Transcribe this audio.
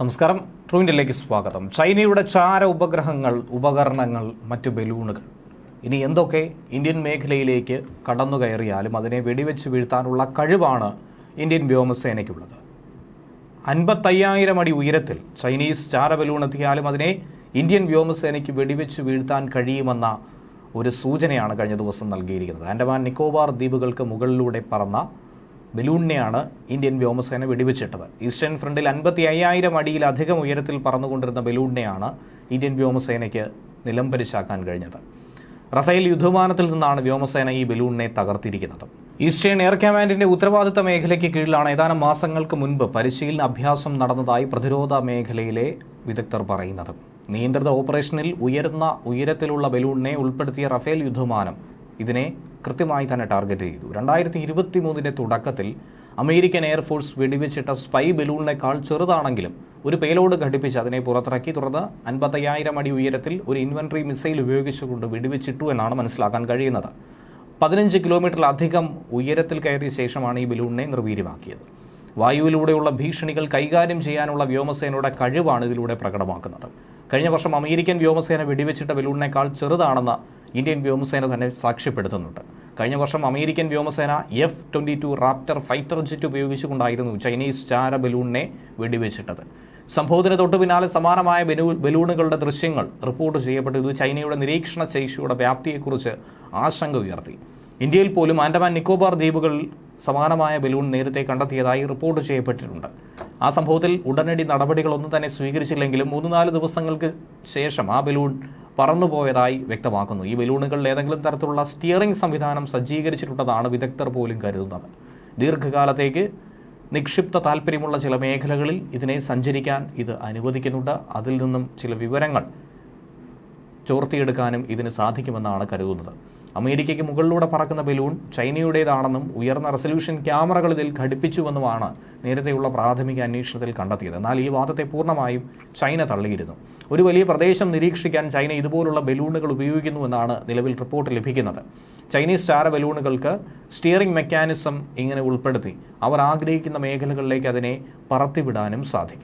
നമസ്കാരം. ട്രൂവിന്റിലേക്ക് സ്വാഗതം. ചൈനയുടെ ചാര ഉപഗ്രഹങ്ങൾ ഉപകരണങ്ങൾ മറ്റു ബലൂണുകൾ. ഇനി എന്തൊക്കെ? ഇന്ത്യൻ മേഖലയിലേക്ക് കടന്നു കയറിയാലും അതിനെ വെടിവെച്ച് വീഴ്ത്താനുള്ള കഴിവാണ് ഇന്ത്യൻ വ്യോമസേനയ്ക്കുള്ളത്. അൻപത്തയ്യായിരം അടി ഉയരത്തിൽ ചൈനീസ് ചാര ബലൂൺ എത്തിയാലും അതിനെ ഇന്ത്യൻ വ്യോമസേനയ്ക്ക് വെടിവെച്ച് വീഴ്ത്താൻ കഴിയുമെന്ന ഒരു സൂചനയാണ് കഴിഞ്ഞ ദിവസം നൽകിയിരിക്കുന്നത്. ആൻഡമാൻ നിക്കോബാർ ദ്വീപുകൾക്ക് മുകളിലൂടെ പറന്ന ബലൂണിനെയാണ് ഇന്ത്യൻ വ്യോമസേന വെടിവെച്ചിട്ടത്. ഈസ്റ്റേൺ ഫ്രണ്ടിൽ അൻപത്തി അയ്യായിരം അടിയിലധികം ഉയരത്തിൽ പറന്നുകൊണ്ടിരുന്ന ബലൂണിനെയാണ് ഇന്ത്യൻ വ്യോമസേനയ്ക്ക് നിലംപരിശാക്കാൻ കഴിഞ്ഞത്. റഫേൽ യുദ്ധവിമാനത്തിൽ നിന്നാണ് വ്യോമസേന ഈ ബലൂണിനെ തകർത്തിരിക്കുന്നത്. ഈസ്റ്റേൺ എയർ കമാൻഡിന്റെ ഉത്തരവാദിത്ത മേഖലയ്ക്ക് കീഴിലാണ് ഏതാനും മാസങ്ങൾക്ക് മുൻപ് പരിശീലന അഭ്യാസം നടന്നതായി പ്രതിരോധ മേഖലയിലെ വിദഗ്ധർ പറയുന്നത്. നിയന്ത്രിത ഓപ്പറേഷനിൽ ഉയർന്ന ഉയരത്തിലുള്ള ബലൂണിനെ ഉൾപ്പെടുത്തിയ റഫേൽ യുദ്ധവിമാനം ഇതിനെ കൃത്യമായി തന്നെ ടാർഗറ്റ് ചെയ്തു. രണ്ടായിരത്തി ഇരുപത്തി മൂന്നിന്റെ തുടക്കത്തിൽ അമേരിക്കൻ എയർഫോഴ്സ് വെടിവെച്ചിട്ട സ്പൈ ബലൂണിനേക്കാൾ ചെറുതാണെങ്കിലും ഒരു പേലോഡ് ഘടിപ്പിച്ച് അതിനെ പുറത്തിറക്കി. തുടർന്ന് അൻപത്തയ്യായിരം അടി ഉയരത്തിൽ ഒരു ഇൻവെൻട്രി മിസൈൽ ഉപയോഗിച്ചുകൊണ്ട് വെടിവെച്ചിട്ടു എന്നാണ് മനസ്സിലാക്കാൻ കഴിയുന്നത്. പതിനഞ്ച് കിലോമീറ്ററിലധികം ഉയരത്തിൽ കയറിയ ശേഷമാണ് ഈ ബലൂണിനെ നിർവീര്യമാക്കിയത്. വായുവിലൂടെയുള്ള ഭീഷണികൾ കൈകാര്യം ചെയ്യാനുള്ള വ്യോമസേനയുടെ കഴിവാണ് ഇതിലൂടെ പ്രകടമാക്കുന്നത്. കഴിഞ്ഞ വർഷം അമേരിക്കൻ വ്യോമസേന വെടിവെച്ചിട്ട ബലൂണിനേക്കാൾ ചെറുതാണെന്ന് ഇന്ത്യൻ വ്യോമസേന തന്നെ സാക്ഷ്യപ്പെടുത്തുന്നുണ്ട്. കഴിഞ്ഞ വർഷം അമേരിക്കൻ വ്യോമസേന F twenty two raptor fighter jet ഉപയോഗിച്ചുകൊണ്ടായിരുന്നു Chinese ചാര ബലൂണിനെ വെടിവെച്ചിട്ടത്. സംഭവത്തിന് തൊട്ടു പിന്നാലെ സമാനമായ ബലൂ- ബലൂണുകളുടെ ദൃശ്യങ്ങൾ റിപ്പോർട്ട് ചെയ്യപ്പെട്ടു. ഇത് ചൈനയുടെ നിരീക്ഷണ ശേഷിയുടെ വ്യാപ്തിയെക്കുറിച്ച് ആശങ്ക ഉയർത്തി. ഇന്ത്യയിൽ പോലും ആൻഡമാൻ നിക്കോബാർ ദ്വീപുകളിൽ സമാനമായ ബലൂൺ നേരത്തെ കണ്ടെത്തിയതായി റിപ്പോർട്ട് ചെയ്യപ്പെട്ടിട്ടുണ്ട്. ആ സംഭവത്തിൽ ഉടനടി നടപടികളൊന്നും തന്നെ സ്വീകരിച്ചില്ലെങ്കിലും മൂന്ന് നാല് ദിവസങ്ങൾക്ക് ശേഷം ആ ബലൂൺ പറന്നുപോയതായി വ്യക്തമാക്കുന്നു. ഈ ബലൂണുകളിൽ ഏതെങ്കിലും തരത്തിലുള്ള സ്റ്റിയറിംഗ് സംവിധാനം സജ്ജീകരിച്ചിട്ടുള്ളതാണ് വിദഗ്ധർ പോലും കരുതുന്നത്. ദീർഘകാലത്തേക്ക് നിക്ഷിപ്ത താല്പര്യമുള്ള ചില മേഖലകളിൽ ഇതിനെ സഞ്ചരിക്കാൻ ഇത് അനുവദിക്കുന്നുണ്ട്. അതിൽ നിന്നും ചില വിവരങ്ങൾ ചോർത്തിയെടുക്കാനും ഇതിന് സാധിക്കുമെന്നാണ് കരുതുന്നത്. അമേരിക്കയ്ക്ക് മുകളിലൂടെ പറക്കുന്ന ബലൂൺ ചൈനയുടേതാണെന്നും ഉയർന്ന റെസല്യൂഷൻ ക്യാമറകൾ ഇതിൽ ഘടിപ്പിച്ചുവെന്നുമാണ് നേരത്തെയുള്ള പ്രാഥമിക അന്വേഷണത്തിൽ കണ്ടെത്തിയത്. എന്നാൽ ഈ വാദത്തെ പൂർണമായും ചൈന തള്ളിയിരുന്നു. ഒരു വലിയ പ്രദേശം നിരീക്ഷിക്കാൻ ചൈന ഇതുപോലുള്ള ബലൂണുകൾ ഉപയോഗിക്കുന്നുവെന്നാണ് നിലവിൽ റിപ്പോർട്ട് ലഭിക്കുന്നത്. ചൈനീസ് ചാര ബലൂണുകൾക്ക് സ്റ്റിയറിംഗ് മെക്കാനിസം ഇങ്ങനെ ഉൾപ്പെടുത്തി. അവർ ആഗ്രഹിക്കുന്ന മേഖലകളിലേക്ക് അതിനെ പറത്തിവിടാനും സാധിക്കും.